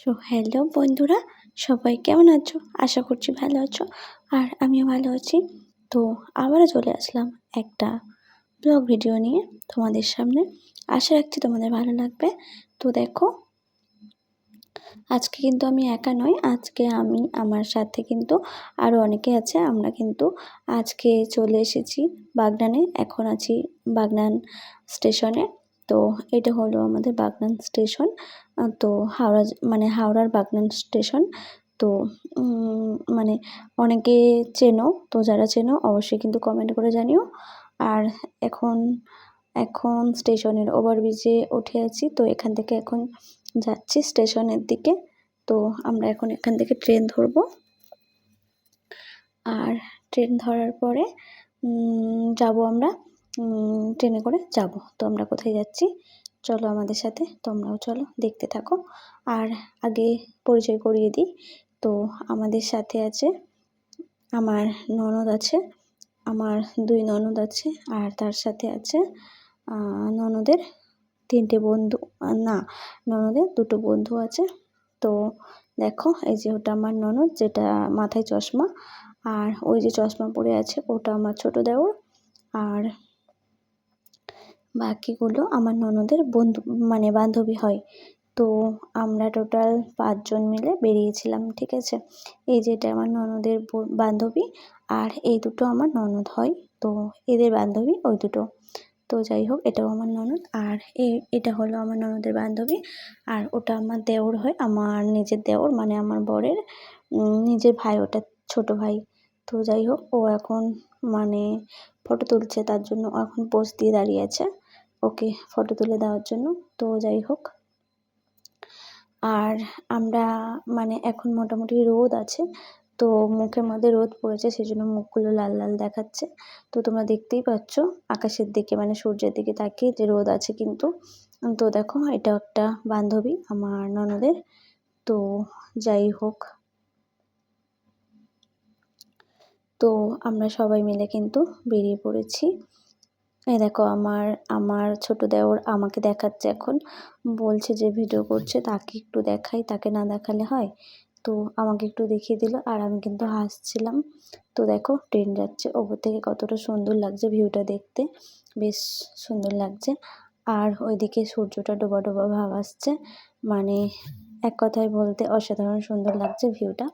So hello বন্ধুরা, সবাই কেমন আছো? আশা করছি ভালো আছো। আর আমিও ভালো আছি। তো আবারও চলে আসলাম একটা ব্লগ ভিডিও নিয়ে তোমাদের সামনে। আশা রাখছি তোমাদের ভালো লাগবে। তো দেখো, আজকে কিন্তু আমি একা নই, আজকে আমি, আমার সাথে কিন্তু আরও অনেকে আছে, আমরা কিন্তু আজকে চলে এসেছি বাগনানে, এখন আছি বাগনান স্টেশনে। তো এটা হলো আমাদের বাগনান স্টেশন। তো হাওড়া মানে হাওড়ার বাগনান স্টেশন। তো মানে অনেকে চেনো, তো যারা চেনো অবশ্যই কিন্তু কমেন্ট করে জানিও। আর এখন এখন স্টেশনের ওভারব্রিজে উঠে আছি, তো এখান থেকে এখন যাচ্ছি স্টেশনের দিকে। তো আমরা এখন এখান থেকে ট্রেন ধরব। আর ট্রেন ধরার পরে যাব আমরা ট্রেনে করে যাব। তো আমরা কোথায় যাচ্ছি? চলো আমাদের সাথে, তোমরাও চলো, দেখতে থাকো। আর আগে পরিচয় করিয়ে দিই। তো আমাদের সাথে আছে আমার ননদ আছে, আমার দুই ননদ আছে, আর তার সাথে আছে ননদের তিনটে বন্ধু না, ননদের দুটো বন্ধু আছে। তো দেখো, এই যে ওটা আমার ননদ, যেটা মাথায় চশমা, আর ওই যে চশমা পরে আছে, ওটা আমার ছোট দেওর, আর বাকিগুলো আমার ননদের বন্ধু মানে বান্ধবী হয়। তো আমরা টোটাল পাঁচজন মিলে বেরিয়েছিলাম, ঠিক আছে? এই যে এটা আমার ননদের বান্ধবী আর এই দুটো আমার ননদ হয়। তো এদের বান্ধবী ওই দুটো। তো যাই হোক, এটাও আমার ননদ আর এই এটা হলো আমার ননদের বান্ধবী আর ওটা আমার দেওর হয়, আমার নিজের দেওর মানে আমার বরের নিজের ভাই, ওটা ছোট ভাই। তো যাই হোক, ও এখন মানে ফটো তুলছে, তার জন্য এখন পোজ দিয়ে দাঁড়িয়ে আছে। ওকে ফটো তুলে দেওয়ার জন্য। তো যাই হোক। আর আমরা মানে এখন মোটামুটি রোদ আছে। তো মুখের মধ্যে রোদ পড়েছে সেই জন্য মুখগুলো লাল লাল দেখাচ্ছে। তো তোমরা দেখতেই পাচ্ছ, আকাশের দিকে মানে সূর্যের দিকে তাকিয়ে যে রোদ আছে কিন্তু। তো দেখো, এটা একটা বান্ধবী আমার ননদের। তো যাই হোক। তো আমরা সবাই মিলে কিন্তু বেরিয়ে পড়েছি। এই দেখো আমার আমার ছোট দেওর আমাকে দেখাচ্ছে এখন। বলছে যে ভিডিও করছে, তাকে একটু দেখাই, তাকে না দেখালে হয়? তো আমাকে একটু দেখিয়ে দিল, আর আমি কিন্তু হাসছিলাম। তো দেখো ট্রেন যাচ্ছে। ওপর থেকে কতটা সুন্দর লাগছে ভিউটা দেখতে। বেশ সুন্দর লাগছে। আর ওইদিকে সূর্যটা ডোবা ডোবা ভাব আসছে। মানে এক কথায় বলতে অসাধারণ সুন্দর লাগছে ভিউটা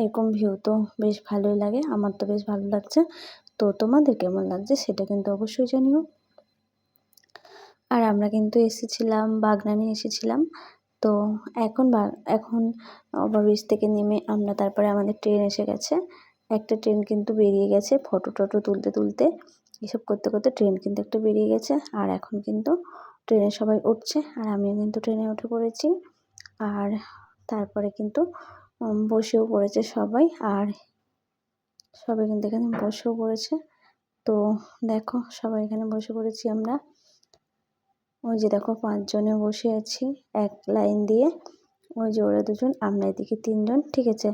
এরকম ভিউ তো বেশ ভালোই লাগে। আমার তো বেশ ভালো লাগছে। তো তোমাদের কেমন লাগছে সেটা কিন্তু অবশ্যই জানিও। আর আমরা কিন্তু এসেছিলাম বাগনানে এসেছিলাম। তো এখন এখন ওভারব্রিজ থেকে নেমে আমরা তারপরে আমাদের ট্রেন এসে গেছে। একটা ট্রেন কিন্তু বেরিয়ে গেছে ফটো টটো তুলতে তুলতে। এসব করতে করতে ট্রেন কিন্তু একটা বেরিয়ে গেছে। আর এখন কিন্তু ট্রেনে সবাই উঠছে। আর আমিও কিন্তু ট্রেনে উঠে পড়েছি। আর তারপরে কিন্তু বসেও পড়েছে সবাই। আর সবাই কিন্তু এখানে বসেও পড়েছে। তো দেখো, সবাই এখানে বসে পড়েছি আমরা। ওই যে দেখো, পাঁচজনে বসে আছি এক লাইন দিয়ে। ওই যে ওরা দুজন, আমরা এদিকে তিনজন, ঠিক আছে?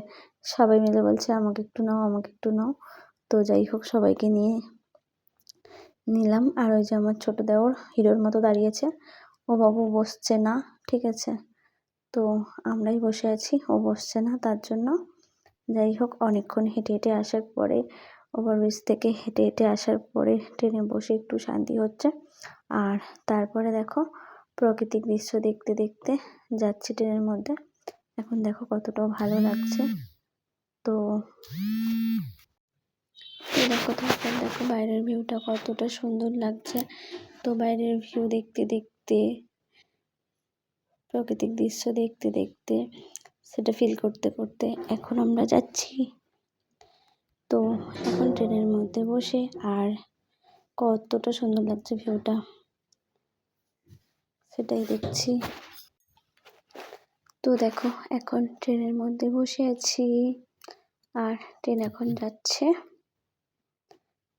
সবাই মিলে বলছে, আমাকে একটু নাও, আমাকে একটু নাও। তো যাই হোক, সবাইকে নিয়ে নিলাম। আর ওই যে আমার ছোটো দেওর, হিরোর মতো দাঁড়িয়েছে। ও বাবু বসছে না, ঠিক আছে? তো আমরাই বসে আছি, ও বসছে না, তার জন্য যাই হোক, অনেকক্ষণ হেঁটে হেঁটে আসার পরে ওভারব্রিজ থেকে হেঁটে হেঁটে আসার পরে ট্রেনে বসে একটু শান্তি হচ্ছে। আর তারপরে দেখো, প্রাকৃতিক দৃশ্য দেখতে দেখতে যাচ্ছি ট্রেনের মধ্যে। এখন দেখো কতটা ভালো লাগছে। তো দেখো বাইরের ভিউটা কতটা সুন্দর লাগছে। তো বাইরের ভিউ দেখতে দেখতে, প্রাকৃতিক দৃশ্য দেখতে দেখতে সেটা ফিল করতে করতে এখন আমরা যাচ্ছি। তো এখন ট্রেনের মধ্যে বসে আর কতটা সুন্দর লাগছে ভিউটা, সেটাই দেখছি। তো দেখো, এখন ট্রেনের মধ্যে বসে আছি আর ট্রেন এখন যাচ্ছে।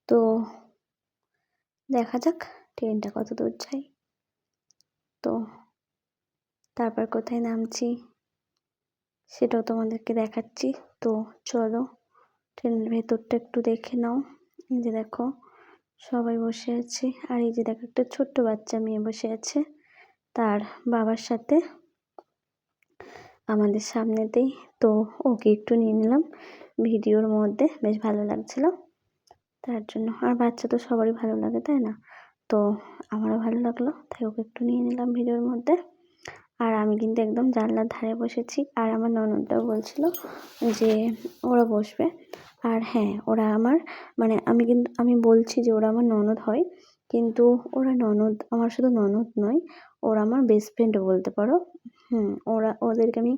তো দেখা যাক ট্রেনটা কত দূর যায়। তো তারপর কোথায় নামছি? সেটাও তোমাদেরকে দেখাচ্ছি। তো চলো, ট্রেনের ভেতরটা একটু দেখে নাও। এই যে দেখো, সবাই বসে আছে। আর এই যে দেখো, একটা ছোট্ট বাচ্চা মেয়ে বসে আছে। তার বাবার সাথে আমাদের সামনেতেই। তো ওকে একটু নিয়ে নিলাম। ভিডিওর মধ্যে বেশ ভালো লাগছিল। তার জন্য। আর বাচ্চা তো সবারই ভালো লাগে, তাই না? তো আমারও ভালো লাগল, তাই ওকে একটু নিয়ে নিলাম ভিডিওর মধ্যে। আর আমি কিন্তু একদম জানলার ধারে বসেছি। আর আমার ননদটাও বলছিল যে, ওরা বসবে। আর হ্যাঁ ওরা আমার মানে আমি কিন্তু, আমি বলছি যে ওরা আমার ননদ হয়, কিন্তু ওরা ননদ, আমার শুধু ননদ নয়, ওরা আমার বেস্ট ফ্রেন্ডও বলতে পারো। হুম, ওরা, ওদেরকে আমি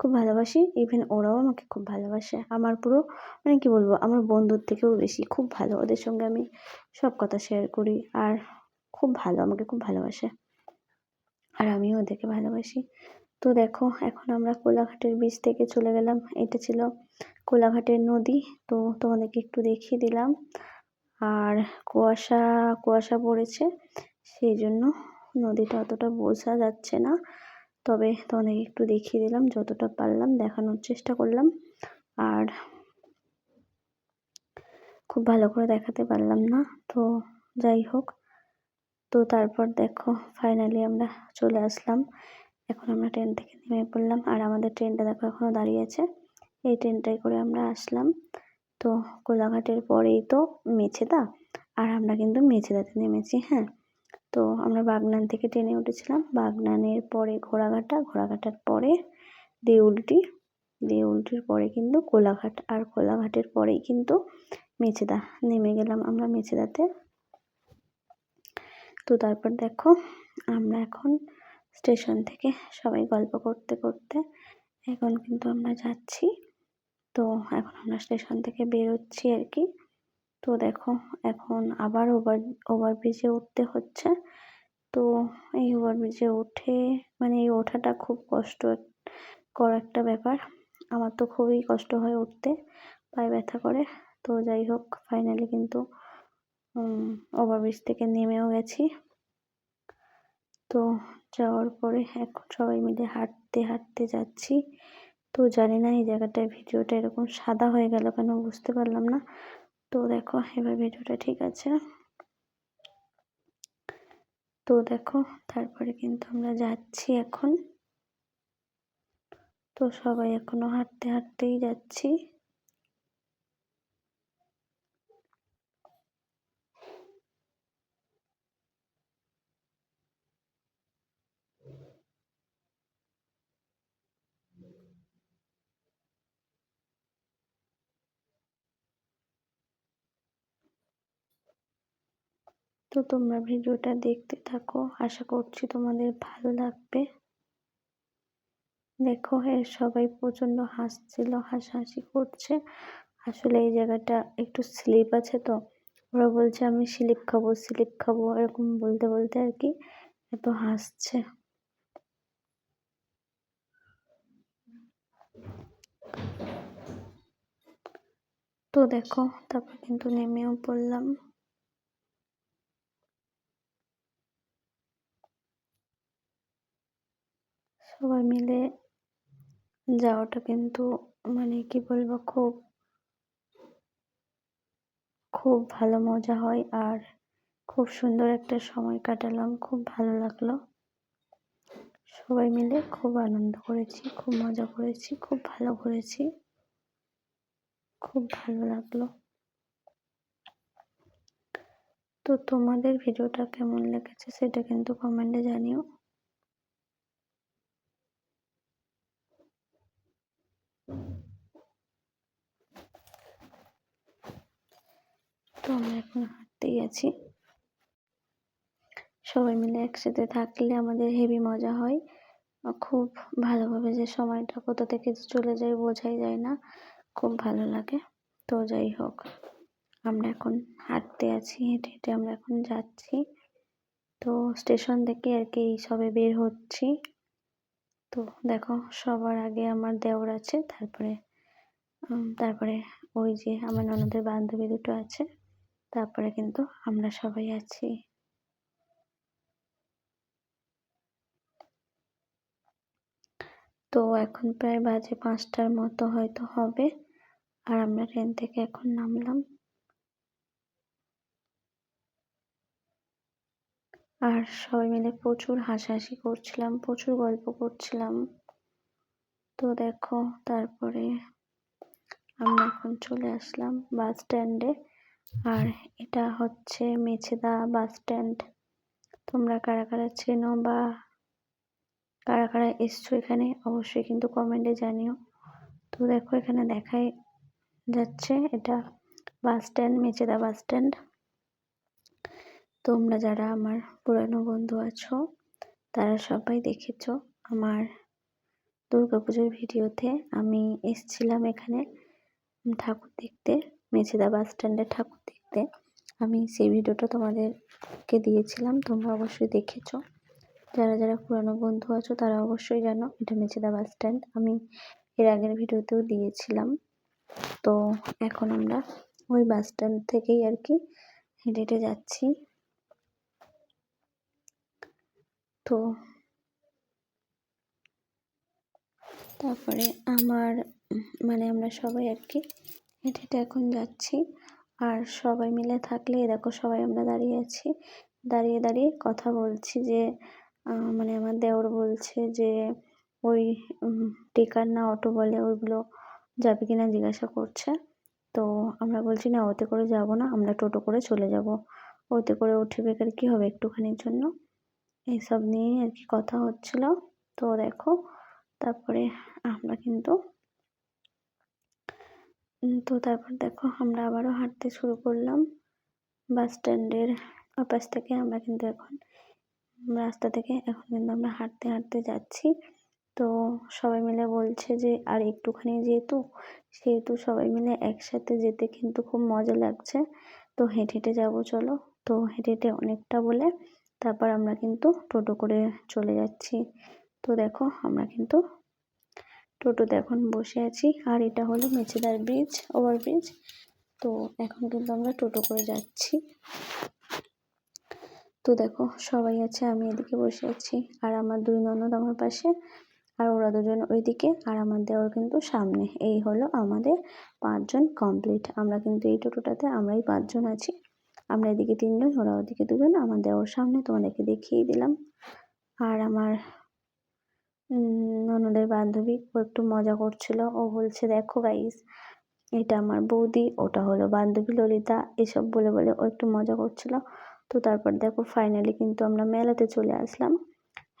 খুব ভালোবাসি। ইভেন ওরাও আমাকে খুব ভালোবাসে। আমার পুরো মানে কী বলব, আমার বন্ধুর থেকেও বেশি খুব ভালো। ওদের সঙ্গে আমি সব কথা শেয়ার করি। আর খুব ভালো, আমাকে খুব ভালোবাসে। আর আমিও ওদেরকে ভালোবাসি। তো দেখো, এখন আমরা কোলাঘাটের বীচ থেকে চলে গেলাম। এটা ছিল কোলাঘাটের নদী। তো তোমাদেরকে একটু দেখিয়ে দিলাম। আর কুয়াশা কুয়াশা পড়েছে, সেই জন্য নদীটা অতটা বোঝা যাচ্ছে না। তবে তোমাদেরকে একটু দেখিয়ে দিলাম, যতটা পারলাম, দেখানোর চেষ্টা করলাম। আর খুব ভালো করে দেখাতে পারলাম না। তো যাই হোক তো তারপর দেখো ফাইনালি আমরা চলে আসলাম। এখন আমরা ট্রেন থেকে নেমে পড়লাম। আর আমাদের ট্রেনটা দেখো এখনও দাঁড়িয়ে আছে। এই ট্রেনটাই করে আমরা আসলাম। তো কোলাঘাটের পরেই তো মেছেদা। আর আমরা কিন্তু মেছেদাতে নেমেছি হ্যাঁ। তো আমরা বাগনান থেকে ট্রেনে উঠেছিলাম। বাগনানের পরে ঘোড়াঘাটা, ঘোড়াঘাটার পরে দেউলটি। দেউলটির পরে কিন্তু কোলাঘাট। আর কোলাঘাটের পরেই কিন্তু মেছেদা। নেমে গেলাম আমরা মেছেদাতে। তো তারপর দেখো, আমরা এখন স্টেশন থেকে সবাই গল্প করতে করতে এখন কিন্তু আমরা যাচ্ছি। তো এখন আমরা স্টেশন থেকে বেরোচ্ছি আর কি। তো দেখো, এখন আবার ওভার, ওভারব্রিজে উঠতে হচ্ছে। তো এই ওভারব্রিজে উঠে মানে এই ওঠাটা খুব কষ্ট কর একটা ব্যাপার। আমার তো খুবই কষ্ট হয় উঠতে, পায়ে ব্যথা করে। তো যাই হোক ফাইনালি কিন্তু ওভারব্রিজ থেকে নেমেও গেছি। তো যাওয়ার পরে এখন সবাই মিলে হাঁটতে হাঁটতে যাচ্ছি। তো জানি না এই জায়গাটায় ভিডিওটা এরকম সাদা হয়ে গেল কেন বুঝতে পারলাম না। তো দেখো, এবার ভিডিওটা ঠিক আছে। তো দেখো, তারপরে কিন্তু আমরা যাচ্ছি এখন। তো সবাই এখনও হাঁটতে, হাঁটতেই যাচ্ছি। তো তোমরা ভিডিওটা দেখতে থাকো। আশা করছি তোমাদের ভালো লাগবে। দেখো, এর সবাই প্রচণ্ড হাসছিল, হাসাহাসি করছে। আসলে এই জায়গাটা একটু স্লিপ আছে তো। ওরা বলছে, আমি স্লিপ খাব স্লিপ খাব। এরকম বলতে বলতে আর কি এত হাসছে। তো দেখো, তারপর কিন্তু নেমেও পড়লাম। সবাই মিলে যাওয়াটা কিন্তু মানে কি বলব খুব খুব ভালো মজা হয় আর খুব সুন্দর একটা সময় কাটালাম, খুব ভালো লাগল। সবাই মিলে খুব আনন্দ করেছি, খুব মজা করেছি, খুব ভালো করেছি, খুব ভালো লাগল। তো তোমাদের ভিডিওটা কেমন লেগেছে সেটা কিন্তু কমেন্টে জানিও। তো আমরা এখন হাঁটতেই আছি সবাই মিলে একসাথে থাকলে আমাদের হেভি মজা হয়। খুব ভালোভাবে যে সময়টা কোথা থেকে চলে যায় বোঝাই যায় না। খুব ভালো লাগে। তো যাই হোক, আমরা এখন হাঁটতে আছি, হেঁটে হেঁটে আমরা এখন যাচ্ছি। তো স্টেশন থেকে আর কি সবে বের হচ্ছি। তো দেখো, সবার আগে আমার দেওর আছে, তারপরে তারপরে ওই যে আমার ননদের বান্ধবী দুটো আছে। তারপরে কিন্তু আমরা সবাই আছি। তো এখন প্রায় বাজে পাঁচটার মতো হয়তো হবে। আর আমরা ট্রেন থেকে এখন নামলাম। আর সবাই মিলে প্রচুর হাসাহাসি করছিলাম, প্রচুর গল্প করছিলাম। তো দেখো, তারপরে আমরা এখন চলে আসলাম বাস স্ট্যান্ডে। আর এটা হচ্ছে মেছেদা বাস স্ট্যান্ড। তোমরা কারা কারা চেনো বা কারা কারা এসছো এখানে অবশ্যই কিন্তু কমেন্টে জানিও। তো দেখো এখানে দেখাই যাচ্ছে এটা bus stand Mecheda bus stand. তোমরা যারা আমার পুরানো বন্ধু আছো তারা সবাই দেখেছ আমার দুর্গাপুজোর ভিডিওতে আমি এসছিলাম এখানে ঠাকুর দেখতে। মেছেদা বাস স্ট্যান্ডে ঠাকুর দেখতে। আমি সেই ভিডিওটা তোমাদেরকে দিয়েছিলাম, তোমরা অবশ্যই দেখেছ। যারা যারা পুরানো বন্ধু আছো, তারা অবশ্যই জানো, এটা মেছেদা বাস স্ট্যান্ড। আমি এর আগের ভিডিওতেও দিয়েছিলাম। তো এখন আমরা ওই বাস স্ট্যান্ড থেকেই আর কি হেঁটে হেঁটে যাচ্ছি। তো তারপরে আমার মানে আমরা সবাই আর কি হেঁটে এখন যাচ্ছি। আর সবাই মিলে থাকলে দেখো সবাই আমরা দাঁড়িয়ে আছি। দাঁড়িয়ে দাঁড়িয়ে কথা বলছি যে মানে আমার দেওর বলছে যে, ওই টেকার না অটো বলে ওইগুলো যাবে কি না জিজ্ঞাসা করছে। তো আমরা বলছি, না, ওতে করে যাব না, আমরা টোটো করে চলে যাব। ওতে করে উঠে বেকার কী হবে একটুখানির জন্য? এইসব নিয়েই আর কি কথা হচ্ছিল। তো দেখো, তারপরে আমরা কিন্তু তো তারপর দেখো, আমরা আবারও হাঁটতে শুরু করলাম। বাস স্ট্যান্ডের ওপাশ থেকে আমরা কিন্তু এখন, রাস্তা থেকে এখন কিন্তু আমরা হাঁটতে হাঁটতে যাচ্ছি। তো সবাই মিলে বলছে যে, আর একটুখানি যেহেতু, সেহেতু সবাই মিলে একসাথে যেতে কিন্তু খুব মজা লাগছে। তো হেঁটে হেঁটে যাব, চলো। তো হেঁটে হেঁটে অনেকটা বলে তারপর আমরা কিন্তু টোটো করে চলে যাচ্ছি। তো দেখো, আমরা কিন্তু টোটোতে এখন বসে আছি। আর এটা হলো মেচেদার ব্রিজ ওভারব্রিজ তো এখন কিন্তু আমরা টোটো করে যাচ্ছি। তো দেখো, সবাই আছে, আমি এদিকে বসে আছি। আর আমার দুই ননদ আমার পাশে, আর ওরা দুজন ওইদিকে, আর আমার দেওয়ার কিন্তু সামনে। এই হলো আমাদের পাঁচজন কমপ্লিট আমরা কিন্তু এই টোটোটাতে আমরাই পাঁচজন আছি। আমরা এদিকে তিনজন, ওরা ওদিকে দুজন, আমার দেওয়ার সামনে। তোমাদেরকে দেখিয়ে দিলাম। আর আমার ননদের বান্ধবী ও একটু মজা করছিল। ও বলছে, দেখো গাইস এটা আমার বৌদি, ওটা হলো বান্ধবী ললিতা। এসব বলে বলে ও একটু মজা করছিল। তো তারপর দেখো ফাইনালি কিন্তু আমরা মেলাতে চলে আসলাম।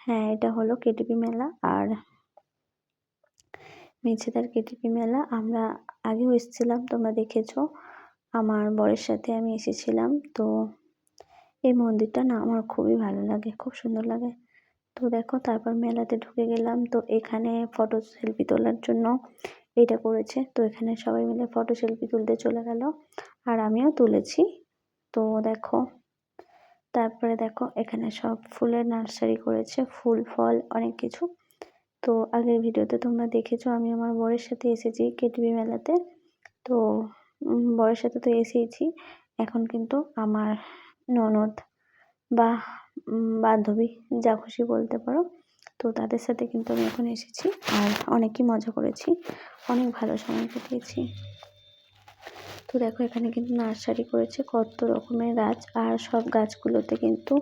হ্যাঁ এটা হলো কেটিপি মেলা আর মেছেদার কেটিপি মেলা। আমরা আগেও এসেছিলাম, তোমরা দেখেছ। আমার বরের সাথে আমি এসেছিলাম। তো এই মন্দিরটা না আমার খুবই ভালো লাগে, খুব সুন্দর লাগে। তো দেখো, তারপর মেলাতে ঢুকে গেলাম। তো এখানে ফটো সেলফি তোলার জন্য এটা করেছে। তো এখানে সবাই মিলে ফটো সেলফি তুলতে চলে গেল আর আমিও তুলেছি। তো দেখো, তারপরে দেখো, এখানে সব ফুলের নার্সারি করেছে, ফুল, ফল, অনেক কিছু। তো আগের ভিডিওতে তোমরা দেখেছ, আমি আমার বরের সাথে এসেছি কেটিভি মেলাতে। তো বরের সাথে তো এসেইছি। এখন কিন্তু আমার ননদ বা বান্ধবী, যা খুশি বলতে পারো। তো তাদের সাথে কিন্তু আমি এখন এসেছি আর অনেকই মজা করেছি। অনেক ভালো সময় কাটিয়েছি। তো দেখো, এখানে কিন্তু নার্সারি করেছে কত রকমের গাছ আর সব গাছগুলোতে কিন্তু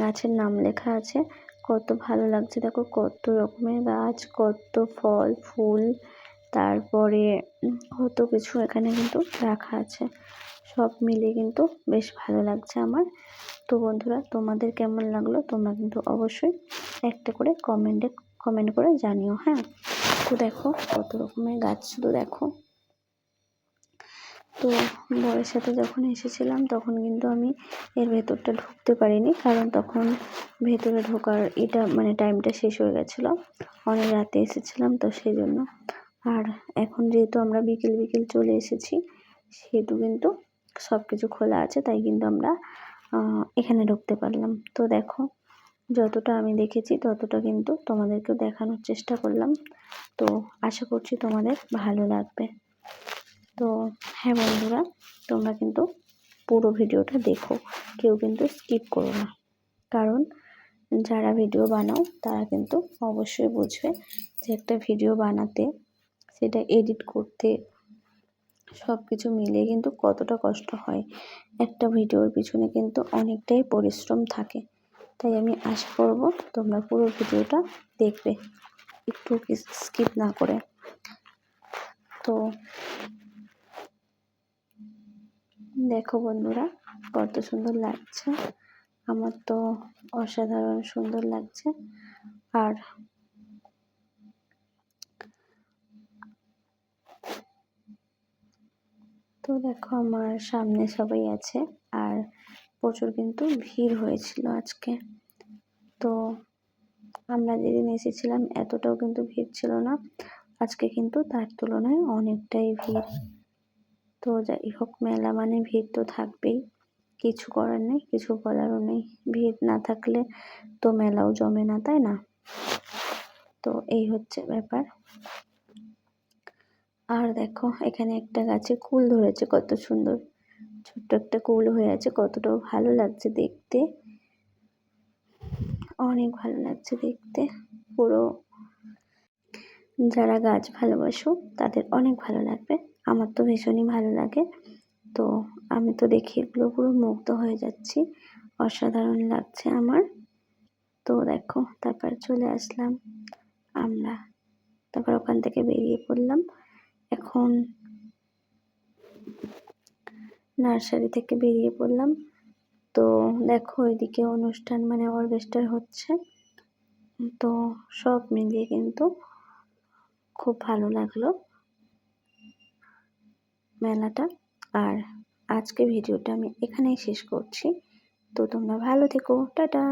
গাছের নাম লেখা আছে। কত ভালো লাগছে, দেখো, কত রকমের গাছ, কত ফল, ফুল। তারপরে কত কিছু, এখানে কিন্তু রাখা আছে। সব মিলে কিন্তু বেশ ভালো লাগছে আমার। তো বন্ধুরা, তোমাদের কেমন লাগল? তোমরা কিন্তু অবশ্যই একটা করে কমেন্টে কমেন্ট করে জানিও হ্যাঁ? তো দেখো, কত রকমের গাছ শুধু দেখো। তো বরের সাথে যখন এসেছিলাম, তখন কিন্তু আমি এর ভেতরটা ঢুকতে পারিনি, কারণ তখন ভেতরে ঢোকার এটা মানে টাইমটা শেষ হয়ে গেছিল। অনেক রাতে এসেছিলাম, তো সেই জন্য আর এখন যেহেতু আমরা বিকেল বিকেল চলে এসেছি, সেহেতু কিন্তু সব কিছু খোলা আছে, তাই কিন্তু আমরা এখানে ঢুকতে পারলাম। তো দেখো, যতটা আমি দেখেছি ততটা কিন্তু তোমাদেরকেও দেখানোর চেষ্টা করলাম। তো আশা করছি তোমাদের ভালো লাগবে। তো হ্যাঁ বন্ধুরা, তোমরা কিন্তু পুরো ভিডিওটা দেখো, কেউ কিন্তু স্কিপ করো না। কারণ যারা ভিডিও বানাও, তারা কিন্তু অবশ্যই বুঝবে যে একটা ভিডিও বানাতে সেটা এডিট করতে সব কিছু মিলিয়ে কিন্তু কতটা কষ্ট হয়। একটা ভিডিওর পিছনে কিন্তু অনেকটাই পরিশ্রম থাকে। তাই আমি আশা করব তোমরা পুরো ভিডিওটা দেখবে। একটু স্কিপ না করে। তো দেখো বন্ধুরা, কত সুন্দর লাগছে। আমার তো অসাধারণ সুন্দর লাগছে। আর তো দেখো আমার সামনে সবাই আছে আর প্রচুর কিন্তু ভিড় হয়েছিল আজকে। তো আমরা যেদিন এসেছিলাম এতটাও কিন্তু ভিড় ছিল না, আজকে কিন্তু তার তুলনায় অনেকটাই ভিড়। তো যাই হোক, মেলা মানে ভিড় তো থাকবেই, কিছু করার নেই, কিছু বলারও নেই। ভিড় না থাকলে তো মেলাও জমে না, তাই না? তো এই হচ্ছে ব্যাপার। আর দেখো, এখানে একটা গাছে কুল ধরেছে, কত সুন্দর। ছোট্ট একটা কুল হয়ে আছে, কতটাও ভালো লাগছে দেখতে। অনেক ভালো লাগছে দেখতে। পুরো যারা গাছ ভালোবাসো, তাদের অনেক ভালো লাগবে। আমার তো ভীষণই ভালো লাগে। তো আমি তো দেখি এগুলো পুরো মুগ্ধ হয়ে যাচ্ছি। অসাধারণ লাগছে আমার। তো দেখো, তারপর চলে আসলাম আমরা। তারপর ওখান থেকে বেরিয়ে পড়লাম। এখন নার্সারি থেকে বেরিয়ে পড়লাম। তো দেখো ওইদিকে অনুষ্ঠান মানে অর্কেস্ট্রার হচ্ছে। তো সব মিলিয়ে কিন্তু খুব ভালো লাগল মেলাটা। আর আজকে ভিডিওটা আমি এখানেই শেষ করছি। তো তোমরা ভালো থেকো। টাটা!